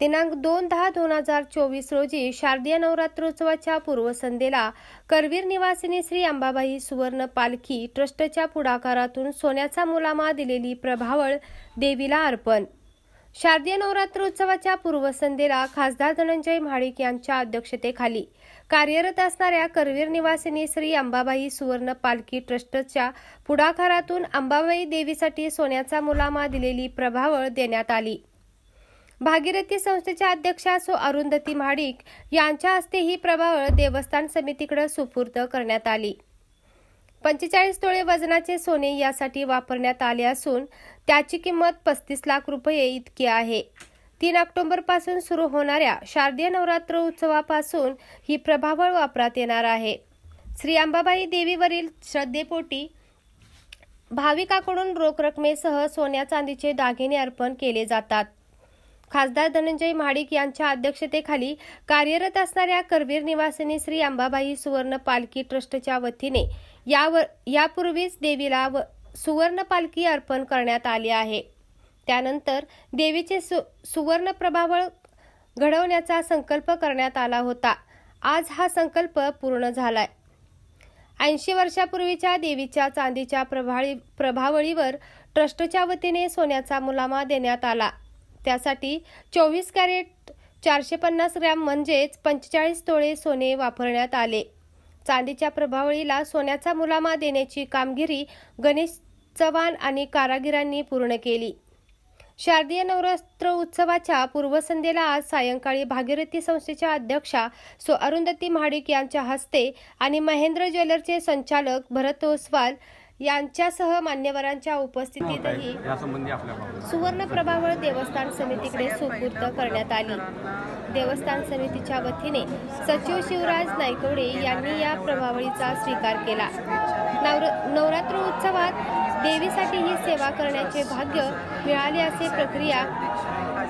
दिनांक दोन दहा दोन हजार चोवीस रोजी शारदीय नवरात्रोत्सवाच्या पूर्वसंध्येला करवीर निवासिनी श्री अंबाबाई सुवर्ण पालखी ट्रस्टच्या पुढाकारातून सोन्याचा मुलामा दिलेली प्रभावळ देवीला अर्पण. शारदीय नवरात्रोत्सवाच्या पूर्वसंध्येला खासदार धनंजय महाडिक यांच्या अध्यक्षतेखाली कार्यरत असणाऱ्या करवीर निवासिनी श्री अंबाबाई सुवर्ण पालखी ट्रस्टच्या पुढाकारातून अंबाबाई देवीसाठी सोन्याचा मुलामा दिलेली प्रभावळ देण्यात आली. भागीरथी संस्थेच्या अध्यक्षा सो अरुंधती महाडिक यांच्या हस्ते ही प्रभावळ देवस्थान समितीकडे सुपूर्द करण्यात आली. पंचेचाळीस तोळे वजनाचे सोने यासाठी वापरण्यात आले असून त्याची किंमत पस्तीस लाख रुपये इतकी आहे. तीन ऑक्टोबरपासून सुरू होणाऱ्या शारदीय नवरात्र उत्सवापासून ही प्रभावळ वापरात येणार आहे. श्री अंबाबाई देवीवरील श्रद्धेपोटी भाविकाकडून रोख रकमेसह सोन्या चांदीचे दागिने अर्पण केले जातात. खासदार धनंजय महाडिक यांच्या अध्यक्षतेखाली कार्यरत असणाऱ्या करवीर निवासिनी श्री अंबाबाई सुवर्ण पालखी ट्रस्टच्या वतीने यावर यापूर्वीच देवीला व सुवर्ण पालखी अर्पण करण्यात आली आहे. त्यानंतर देवीचे सु सुवर्ण प्रभावळ घडवण्याचा संकल्प करण्यात आला होता. आज हा संकल्प पूर्ण झालाय. ऐंशी वर्षापूर्वीच्या देवीच्या चांदीच्या प्रभाळी प्रभावळीवर ट्रस्टच्या वतीने सोन्याचा मुलामा देण्यात आला. त्यासाठी चोवीस कॅरेट चारशे पन्नास ग्रॅम म्हणजेच पंचेचाळीस तोळे सोने वापरण्यात आले. चांदीच्या प्रभावळीला सोन्याचा मुलामा देण्याची कामगिरी गणेश चव्हाण आणि कारागिरांनी पूर्ण केली. शारदीय नवरात्र उत्सवाच्या पूर्वसंध्येला आज सायंकाळी भागीरथी संस्थेच्या अध्यक्षा सो अरुंधती महाडिक यांच्या हस्ते आणि महेंद्र ज्वेलरचे संचालक भरत ओसवाल यांच्यासह मान्यवरांच्या उपस्थितीतही सुवर्ण प्रभावळ देवस्थान समितीकडे सुपूर्द करण्यात आली. देवस्थान समितीच्या वतीने सचिव शिवराज नायकवडे यांनी या प्रभावळीचा स्वीकार केला. नवर नवरात्र उत्सवात देवीसाठी ही सेवा करण्याचे भाग्य मिळाले असे प्रक्रिया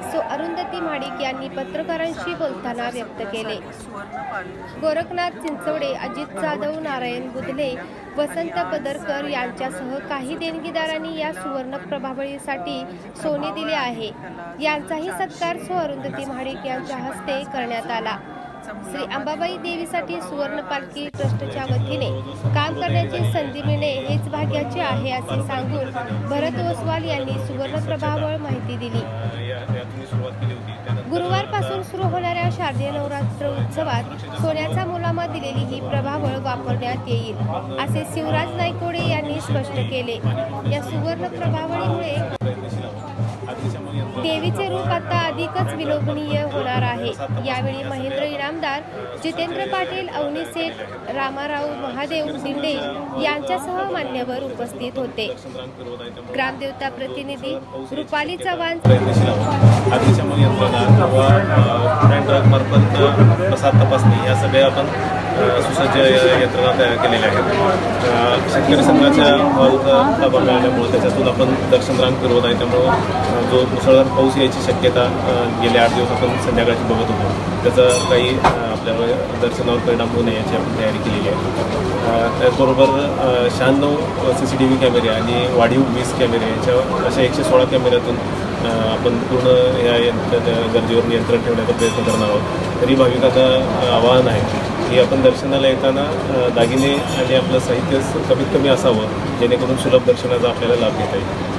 सो अरुंधती महाडिक यांनी पत्रकारांशी बोलताना व्यक्त केले. गोरखनाथ चिंचवडे अजित जाधव नारायण बुधले वसंत पदरकर यांच्यासह काही देणगीदारांनी या सुवर्ण प्रभावळीसाठी सोने दिले आहे. यांचाही सत्कार सो अरुंधती महाडिक यांच्या हस्ते करण्यात आला. श्री अंबाबाई देवीसाठी सुवर्ण पालखी ट्रस्टच्या वतीने काम करण्याची संधी मिळणे हेच भाग्याचे आहे असे सांगून भरत ओसवाल यांनी सुवर्ण प्रभावळ माहिती दिली. गुरुवारपासून सुरू होणाऱ्या शारदीय नवरात्र उत्सवात सोन्याचा मुलामा दिलेली ही प्रभावळ वापरण्यात येईल असे शिवराज नायकोडे यांनी स्पष्ट केले. या सुवर्ण प्रभावळीमुळे देवीचे एकच विलोभनीय होणार आहे. यावेळी महेंद्र इनामदार जितेंद्र पाटील अवनी सेठ रामाराव महादेव दिंडे यांच्यासह मान्यवर उपस्थित होते. ग्रामदेवता प्रतिनिधी रुपाली चव्हाण. अग्निशमन यंत्रणा किंवा मार्फत प्रसाद तपासणी या सगळ्या आपण सुसज्ज यंत्रणा तयार केलेल्या आहेत. शेतकरी संघाच्या हॉलचा मिळाल्यामुळे त्याच्यातून आपण दर्शन रांग फिरवत आहे त्यामुळं जो मुसळधार पाऊस यायची शक्यता गेले आठ दिवस आपण संध्याकाळची बघत होतो. त्याचा काही आपल्याला दर्शनावर परिणाम होऊ नये याची आपण तयारी केलेली आहे. त्याचबरोबर शहाण्णव सी सी टी व्ही कॅमेरे आणि वाढीव वीस कॅमेरे याच्या अशा एकशे सोळा कॅमेऱ्यातून आपण पूर्ण या यंत्र गरजेवर नियंत्रण ठेवण्याचा प्रयत्न करणार आहोत. तरी भाविकाचं आवाहन आहे की आपण दर्शनाला येताना दागिने आणि आपलं साहित्य कमीत कमी असावं जेणेकरून सुलभ दर्शनाचा आपल्याला लाभ घेता येईल.